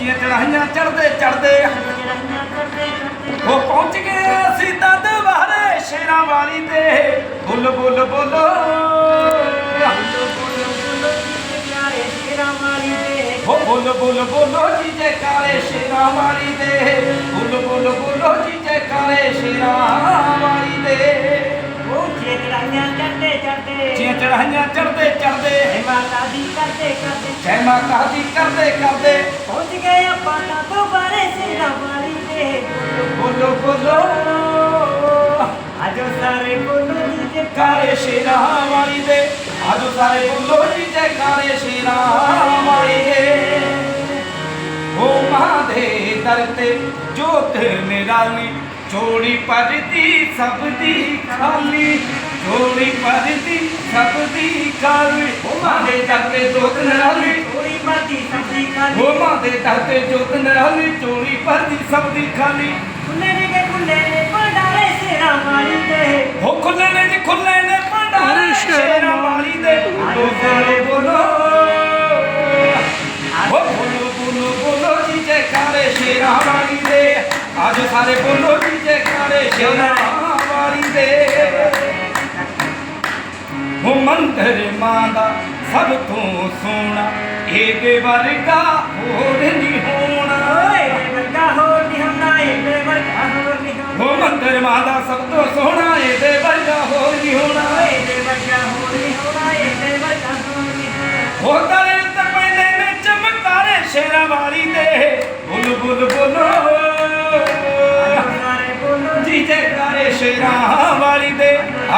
ਉੱਚੀਆਂ ਚੜਾਈਆਂ ਚੜਦੇ ਚੜਦੇ ਉਹ ਪਹੁੰਚ ਗਏ ਅਸੀਂ ਦੰਦ ਵਾਰੇ ਸ਼ੇਰਾਂ ਵਾਲੀ ਤੇ। ਬੁੱਲ ਬੁੱਲ ਬੋਲੋ। ਉਹ ਬੁੱਲ ਬੁੱਲ ਬੋਲੋ ਜੀ ਜੈਕਾਰੇ ਸ਼ੇਰਾਂ ਵਾਲੀ ਦੇ ਬੁੱਲ ਬੁੱਲ ਬੋਲੋ ਜੀ ਜੈਕਾਰੇ ਸ਼ੇਰਾਂ ਵਾਲੀ ਦੇ ਉੱਚੀਆਂ ਚੜਾਈਆਂ ਚੜਦੇ ਚੜਦੇ ਜੈ ਮਾਤਾ ਦੀ ਕਰਦੇ ਕਰਦੇ। ਬੋਲੋ ਬੋਲੋ। ਆਜੋ ਸਾਰੇ ਬੋਲੋ ਜੀ ਜੇ ਕਾਰੇ ਸ਼ੇਰਾਂ ਵਾਲੀ ਦੇ ਆਜੋ ਸਾਰੇ ਬੋਲੋ ਜੀ ਜੈਕਾਰੇ ਸ਼ੇਰਾਂ ਵਾਲੀ ਦੇ ਓ ਮਾਂ ਦੇ ਦਰ ਤੇ ਜੋਤ ਨਿਰਾਲੀ। ਚੋੜੀ ਪਰਦੀ ਸਭ ਦੀ ਖਾਲੀ। ਚੋੜੀ ਪਰਦੀ ਸਭ ਦੀ ਖਾਲੀ ਓ ਮਾਂ ਦੇ ਦਰ ਤੇ ਜੋਤ ਨਿਰਾਲੀ। ਥੋੜੀ ਬਾਤੀ ਸਬਜ਼ੀ ਖਾਲੀ। ਓ ਮਾਂ ਦੇ ਦਰ ਤੇ ਜੋਤ ਨਿਰਾਲੀ ਚੋੜੀ ਪਰਦੀ ਸਭ ਦੀ ਖਾਲੀ। ਖੁੱਲੇ ਨੇ ਕੇ ਖੁੱਲੇ ਨੇ ਭੰਡਾਰੇ ਸੇਰਾ ਮਾਰੀ ਤੇ ਹੋ ਖੁੱਲੇ ਨੇ ਜੀ ਖੁੱਲੇ ਨੇ ਭੰਡਾਰੇ ਸ਼ੇਰਾਂ ਵਾਲੀ ਦੇ। ਬੋਲੋ ਬੋਲੋ ਬੋਲੋ। ਹੋ ਬੋਲੋ ਬੋਲੋ ਬੋਲੋ ਜੀ ਜੈਕਾਰੇ ਸ਼ੇਰਾਂ ਵਾਲੀ ਦੇ। ਅੱਜ ਸਾਰੇ ਬੋਲੋ ਜੀ ਜੈਕਾਰੇ ਸ਼ੇਰਾਂ ਵਾਲੀ ਦੇ। ਹੋ ਮੰਦਰ ਮਾਂ ਦਾ ਸਭ ਤੋਂ ਸੋਹਣਾ। ਇਹਦੇ ਵਰਗਾ ਹੋਰ ਨਹੀਂ ਹੋਣਾ। ਓਏ ਵਰਗਾ ਹੋਰ ਨਹੀਂ ਹੁੰਦਾ ਏ ਵਰਗਾ ਹੋਰ ਨਹੀਂ ਹੁੰਦਾ ਹੋ ਮੰਦਰ ਮਾਂ ਦਾ ਸਭ ਤੋਂ ਸੋਹਣਾ ਇਹਦੇ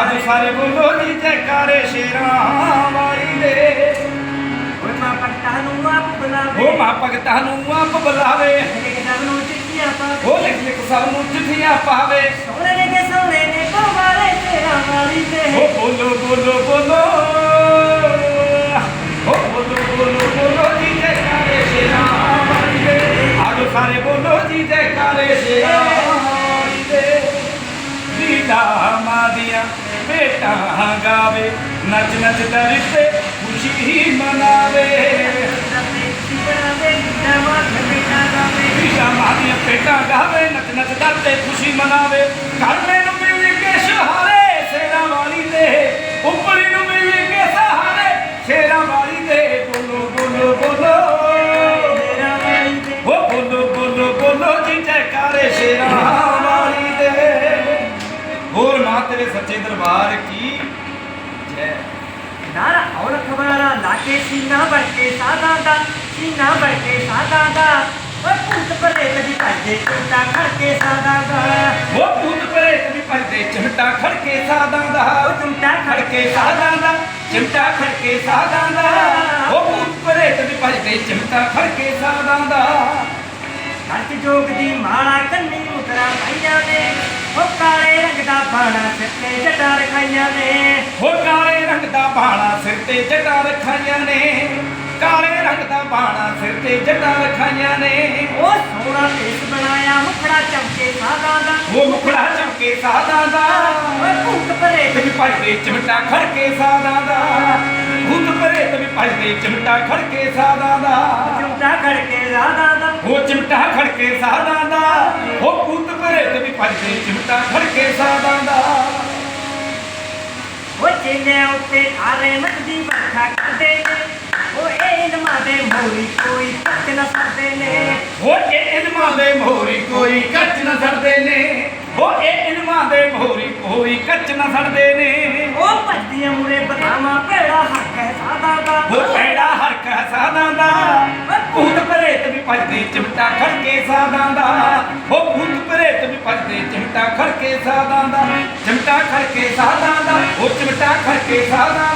ਅੱਜ ਸਾਰੇ ਬੋਲੋ ਜੀ ਜੈਕਾਰੇ ਸ਼ੇਰਾਂ ਵਾਲੀ ਦੇ। ਓਏ ਮਾਂ ਪੱਟਾ ਨੂੰ ਆਪ ਬੁਲਾਵੇ। ਉਹ ਮਾਂ ਭਗਤਾਂ ਨੂੰ ਆਪ ਬੁਲਾਵੇ। ਮੇਰੇ ਸਭ ਨੂੰ ਚਿੱਠੀਆਂ ਪਾ ਉਹ ਲਿਖ ਲਿਖ ਸਭ ਨੂੰ ਚਿੱਠੀਆਂ ਪਾਵੇ। ਸੋਹਣੇ ਨੇ ਕੇ ਸੋਹਣੇ ਨੇ ਕੋਵਾਰੇ ਸੇਰਾ ਵਾਲੀ ਤੇ ਉਹ ਬੋਲੋ ਬੋਲੋ ਬੋਲੋ। ਬੇਟਾ ਗਾਵੇ ਨੱਚ ਨੱਚ ਦਰ ਤੇ ਖੁਸ਼ੀ ਮਨਾਵੇ। ਕੀ ਜੈ ਨਾਰਾ ਔਰ ਖਬਰਾਂ ਲਾਕੇ ਸੀਨਾ ਬੜਕੇ ਸਾਦਾ ਦਾ ਸੀਨਾ ਬੜਕੇ ਸਾਦਾ ਦਾ ਓਏ ਪੁੱਤ ਪਰੇ ਕਦੀ ਭੱਜੇ ਟੁੱਟਾ ਖੜਕੇ ਸਾਦਾ ਦਾ ਉਹ ਭੂਤ ਪ੍ਰੇਤ ਵੀ ਭਜਦੇ ਚਿਮਟਾ ਖੜਕੇ ਸਾਦਾਂ ਦਾ ਉਹ ਚਿਮਟਾ ਖੜਕੇ ਸਾਦਾਂ ਦਾ ਚਿਮਟਾ ਖੜਕੇ ਸਾਦਾਂ ਦਾ ਉਹ ਭੂਤ ਪ੍ਰੇਤ ਵੀ ਭਜਦੇ ਚਿਮਟਾ ਖੜਕੇ ਸਾਦਾਂ ਦਾ ਕੱਚ ਜੋਗ ਦੀ ਮਾਲਾ ਕੰਨੀ ਮੁਦਰਾ ਪਾਈਆਂ ਨੇ ਹੋ ਕਾਲੇ ਰੰਗ ਦਾ ਬਾਣਾ ਸਿਰ ਤੇ ਜਟਾ ਰਖਾਈਆਂ ਨੇ। ਹੋ ਕਾਲੇ ਰੰਗ ਦਾ ਬਾਣਾ ਸਿਰ ਤੇ ਜਟਾ ਰਖਾਈਆਂ ਨੇ। ਕਾਲੇ ਰੰਗ ਦਾ ਬਾਣਾ ਸਿਰ ਤੇ ਜਟਾ ਰਖਾਈਆਂ ਨੇ। ਉਹ ਸੋਹਣਾ ਇਸ ਬਣਾਇਆ ਮੁਖੜਾ ਚਮਕੇ ਸਾਦਾ ਦਾ। ਉਹ ਮੁਖੜਾ ਚਮਕੇ ਸਾਦਾਂ ਦਾ। ਓਏ ਭੂਤ ਪਰੇ ਤੇ ਵੀ ਭਜਦੇ ਚਿਮਟਾ ਖੜਕੇ ਸਾਦਾਂ ਦਾ। ਭੂਤ ਪ੍ਰੇਤ ਵੀ ਭਜਦੇ ਚਿਮਟਾ ਖੜਕੇ ਸਾਦਾਂ ਦਾ। ਚੁੰਟਾ ਖੜਕੇ ਸਾਦਾ ਦਾ। ਉਹ ਚਿਮਟਾ ਖੜਕੇ ਸਾਦਾਂ ਦਾ। ਉਹ ਭੂਤ ਪ੍ਰੇਤ ਵੀ ਭਜਦੇ ਚਿਮਟਾ ਖੜਕੇ ਸਾਦਾਂ ਦਾ। ਉਹ ਚੇਲਿਆਂ ਉੱਤੇ ਆਰੇ ਨਦੀ ਵਰਖਾ ਕਰਦੇ ਨੇ। ਉਹ ਇਹ ਇਲਮਾਂ ਦੇ ਮੋਰੀ ਕੋਈ ਕੱਟ ਨਾ ਸਕਦੇ ਨੇ। ਉਹ ਦੇ ਕੋਈ ਨਾ ਨੇ। ਦੇ ਕੋਈ ਨਾ ਨੇ। ਭੱਜਦੀਆਂ ਮੂਰੇ ਭੇੜਾ ਹੱਕ ਹੈ ਸਾਦਾ ਦਾ। ਉਹ ਪੈੜਾ ਹਰਕ ਸਾਦਾਂ ਦਾ। ਭੂਤ ਪ੍ਰੇਤ ਵੀ ਭਜਦੇ ਚਿਮਟਾ ਖੜਕੇ ਸਾਦਾਂ ਦਾ। ਉਹ ਭੂਤ ਪ੍ਰੇਤ ਵੀ ਭਜਦੇ ਚਿਮਟਾ ਖੜਕੇ ਸਾਦਾਂ ਦਾ। ਚਿਮਟਾ ਖੜਕੇ ਸਾਦਾਂ ਦਾ ਉਹ ਚਿਮਟਾ ਖੜਕੇ ਸਾਦਾਂ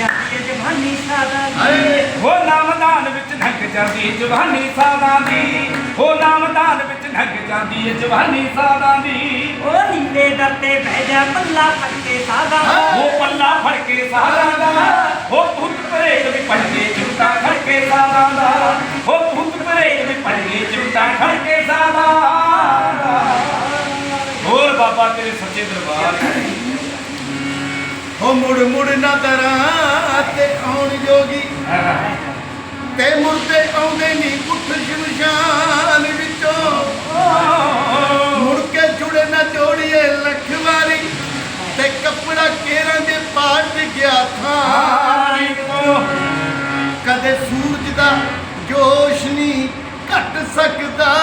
ਜਾਂਦੀ ਹੈ ਜਵਾਨੀ ਸਾਦਾ ਦੀ ਉਹ ਨਾਮਦਾਨ ਵਿੱਚ ਲੰਘ ਜਾਂਦੀ ਏ ਜਵਾਨੀ ਸਾਦਾਂ ਦੀ। ਉਹ ਨਾਮਦਾਨ ਵਿੱਚ ਲੰਘ ਜਾਂਦੀ ਏ ਜਵਾਨੀ ਸਾਦਾਂ ਦੀ। ਉਹ ਨੀਲੇ ਦਰ ਤੇ ਬਹਿ ਜਾ ਪੱਲਾ ਪੱਕੇ ਸਾਦਾ। ਉਹ ਪੱਲਾ ਫੜ ਕੇ ਸਾਦਾਂ ਦਾ। ਉਹ ਭੂਤ ਪ੍ਰੇਤ ਵੀ ਖੜ ਕੇ ਸਾਦਾਂ ਦਾ। ਉਹ ਭੂਤ ਪ੍ਰੇਤ ਵੀ ਖੜ ਕੇ ਸਾਦਾਂ ਦਾ। ਹੋਰ ਬਾਬਾ ਤੇਰੇ ਸੱਚੇ ਦਰਬਾਰ। ਹੋ ਮੁੜ ਮੁੜ ਨਜ਼ਰਾਂ ਤੇ ਆਉਣ ਜੋਗੀ। ਤੇ ਮੁਰਦੇ ਆਉਂਦੇ ਨਹੀਂ ਉੱਠ ਸ਼ਮਸ਼ਾਨ ਵਿੱਚੋਂ। ਮੁੜ ਕੇ ਜੁੜੇ ਨਾ ਜੋੜੀਏ ਲੱਖ ਵਾਰੀ ਤੇ ਕੱਪੜਾ ਕੇਰਾਂ ਦੇ ਪਾਟ ਗਿਆ ਥਾਂ ਕਦੇ ਸੂਰਜ ਦਾ ਜੋਸ਼ ਨਹੀਂ ਘਟ ਸਕਦਾ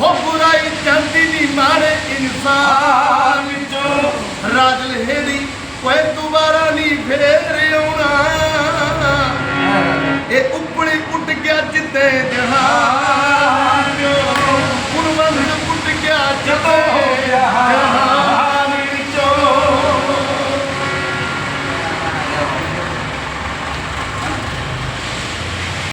ਹੋ ਬੁਰਾਈ ਜਾਂਦੀ ਨਹੀਂ ਮਾਰੇ amizade.